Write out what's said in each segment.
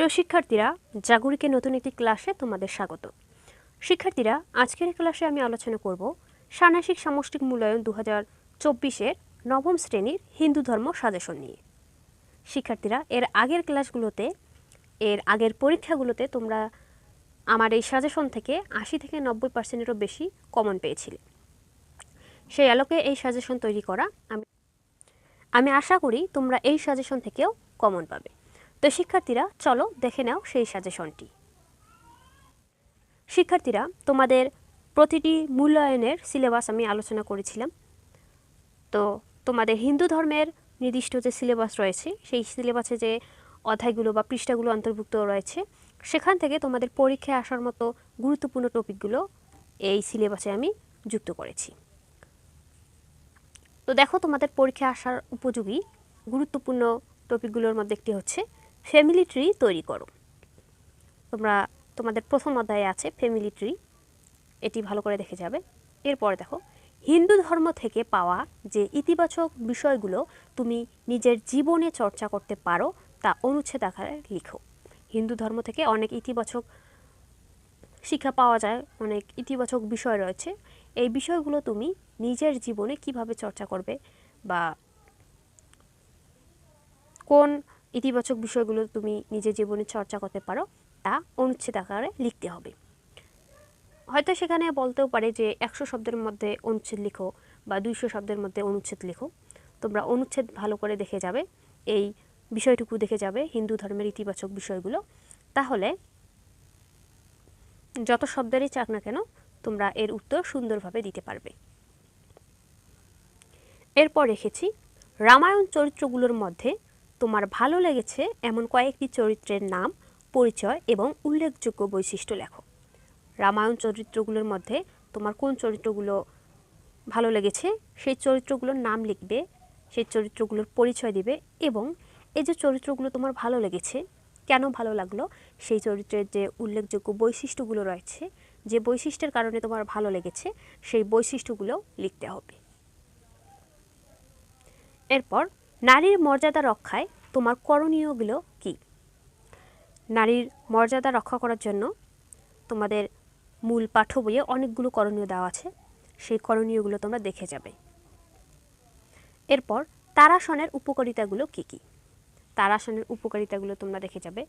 প্রিয় শিক্ষার্থীরা, জাগরিকে নতুন একটি ক্লাসে তোমাদের স্বাগত। শিক্ষার্থীরা, আজকের ক্লাসে আমি আলোচনা করব ষান্মাসিক সামষ্টিক মূল্যায়ন দু হাজার চব্বিশের নবম শ্রেণির হিন্দু ধর্ম সাজেশন নিয়ে। শিক্ষার্থীরা, এর আগের ক্লাসগুলোতে, এর আগের পরীক্ষাগুলোতে তোমরা আমার এই সাজেশন থেকে আশি থেকে নব্বই পার্সেন্টেরও বেশি কমন পেয়েছিলে। সেই আলোকে এই সাজেশন তৈরি করা আমি আমি আশা করি তোমরা এই সাজেশন থেকেও কমন পাবে। তো শিক্ষার্থীরা, চলো দেখে নাও সেই সাজেশনটি শিক্ষার্থীরা, তোমাদের প্রতিটি মূল্যায়নের সিলেবাস আমি আলোচনা করেছিলাম। তো তোমাদের হিন্দু ধর্মের নির্দিষ্ট যে সিলেবাস রয়েছে, সেই সিলেবাসে যে অধ্যায়গুলো বা পৃষ্ঠাগুলো অন্তর্ভুক্ত রয়েছে, সেখান থেকে তোমাদের পরীক্ষায় আসার মতো গুরুত্বপূর্ণ টপিকগুলো এই সিলেবাসে আমি যুক্ত করেছি। তো দেখো তোমাদের পরীক্ষায় আসার উপযোগী গুরুত্বপূর্ণ টপিকগুলোর মধ্যে একটি হচ্ছে ফ্যামিলি ট্রি তৈরি করো। তোমরা, তোমাদের প্রথম অধ্যায়ে আছে ফ্যামিলি ট্রি। এটি ভালো করে দেখে যাবে। এরপরে দেখো, হিন্দু ধর্ম থেকে পাওয়া যে ইতিবাচক বিষয়গুলো তুমি নিজের জীবনে চর্চা করতে পারো, তা অনুচ্ছেদ আকারে লিখো। হিন্দু ধর্ম থেকে অনেক ইতিবাচক শিক্ষা পাওয়া যায়, অনেক ইতিবাচক বিষয় রয়েছে। এই বিষয়গুলো তুমি নিজের জীবনে কীভাবে চর্চা করবে বা কোন ইতিবাচক বিষয়গুলো তুমি নিজের জীবনে চর্চা করতে পারো, তা অনুচ্ছেদ আকারে লিখতে হবে। হয়তো সেখানে বলতেও পারে যে একশো শব্দের মধ্যে অনুচ্ছেদ লিখো বা দুইশো শব্দের মধ্যে অনুচ্ছেদ লিখো। তোমরা অনুচ্ছেদ ভালো করে দেখে যাবে, এই বিষয়টুকু দেখে যাবে, হিন্দু ধর্মের ইতিবাচক বিষয়গুলো। তাহলে যত শব্দেরই চাক না কেন, তোমরা এর উত্তর সুন্দরভাবে দিতে পারবে। এরপর রেখেছি, রামায়ণ চরিত্রগুলোর মধ্যে তোমার ভালো লেগেছে এমন কয়েকটি চরিত্রের নাম, পরিচয় এবং উল্লেখযোগ্য বৈশিষ্ট্য লেখো। রামায়ণ চরিত্রগুলোর মধ্যে তোমার কোন চরিত্রগুলো ভালো লেগেছে, সেই চরিত্রগুলোর নাম লিখবে, সেই চরিত্রগুলোর পরিচয় দিবে এবং এই যে চরিত্রগুলো তোমার ভালো লেগেছে, কেন ভালো লাগল, সেই চরিত্রের যে উল্লেখযোগ্য বৈশিষ্ট্যগুলো রয়েছে, যে বৈশিষ্ট্যের কারণে তোমার ভালো লেগেছে, সেই বৈশিষ্ট্যগুলো লিখতে হবে। এরপর নারীর মর্যাদা রক্ষায় তোমার করণীয়গুলো কি? নারীর মর্যাদা রক্ষা করার জন্য তোমাদের মূল পাঠ্য বইয়ে অনেকগুলো করণীয় দেওয়া আছে। সেই করণীয়গুলো তোমরা দেখে যাবে। এরপর তারাসনের উপকারিতাগুলো কি কি? তারাসনের উপকারিতাগুলো তোমরা দেখে যাবে।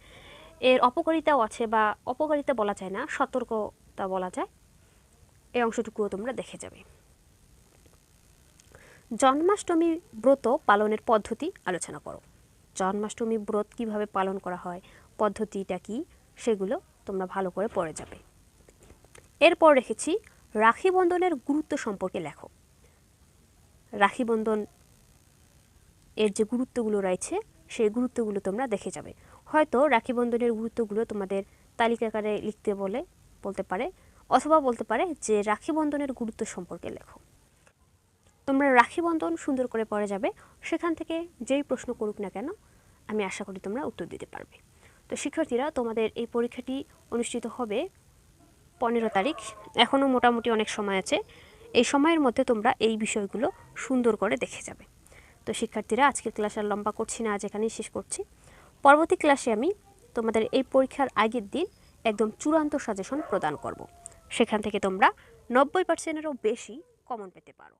এর অপকারিতাও আছে বা অপকারিতা বলা যায় না, সতর্কতা বলা যায়। এই অংশটুকুও তোমরা দেখে যাবে। জন্মাষ্টমী ব্রত পালনের পদ্ধতি আলোচনা করো। জন্মাষ্টমী ব্রত কীভাবে পালন করা হয়, পদ্ধতিটা কি, সেগুলো তোমরা ভালো করে পড়ে যাবে। এরপর রেখেছি রাখি বন্ধনের গুরুত্ব সম্পর্কে লেখো। রাখি বন্ধন এর যে গুরুত্বগুলো রয়েছে, সেই গুরুত্বগুলো তোমরা দেখে যাবে। হয়তো রাখি বন্ধনের গুরুত্বগুলো তোমাদের তালিকাকারে লিখতে বলে, বলতে পারে, অথবা বলতে পারে যে রাখি বন্ধনের গুরুত্ব সম্পর্কে লেখো। তোমরা রাখি বন্ধন সুন্দর করে পড়ে যাবে। সেখান থেকে যেই প্রশ্ন করুক না কেন, আমি আশা করি তোমরা উত্তর দিতে পারবে। তো শিক্ষার্থীরা, তোমাদের এই পরীক্ষাটি অনুষ্ঠিত হবে পনেরো তারিখ। এখনও মোটামুটি অনেক সময় আছে। এই সময়ের মধ্যে তোমরা এই বিষয়গুলো সুন্দর করে দেখে যাবে। তো শিক্ষার্থীরা, আজকের ক্লাস আর লম্বা করছি না, আজ এখানেই শেষ করছি। পরবর্তী ক্লাসে আমি তোমাদের এই পরীক্ষার আগের দিন একদম চূড়ান্ত সাজেশন প্রদান করব। সেখান থেকে তোমরা নব্বই পার্সেন্টেরও বেশি কমন পেতে পারো।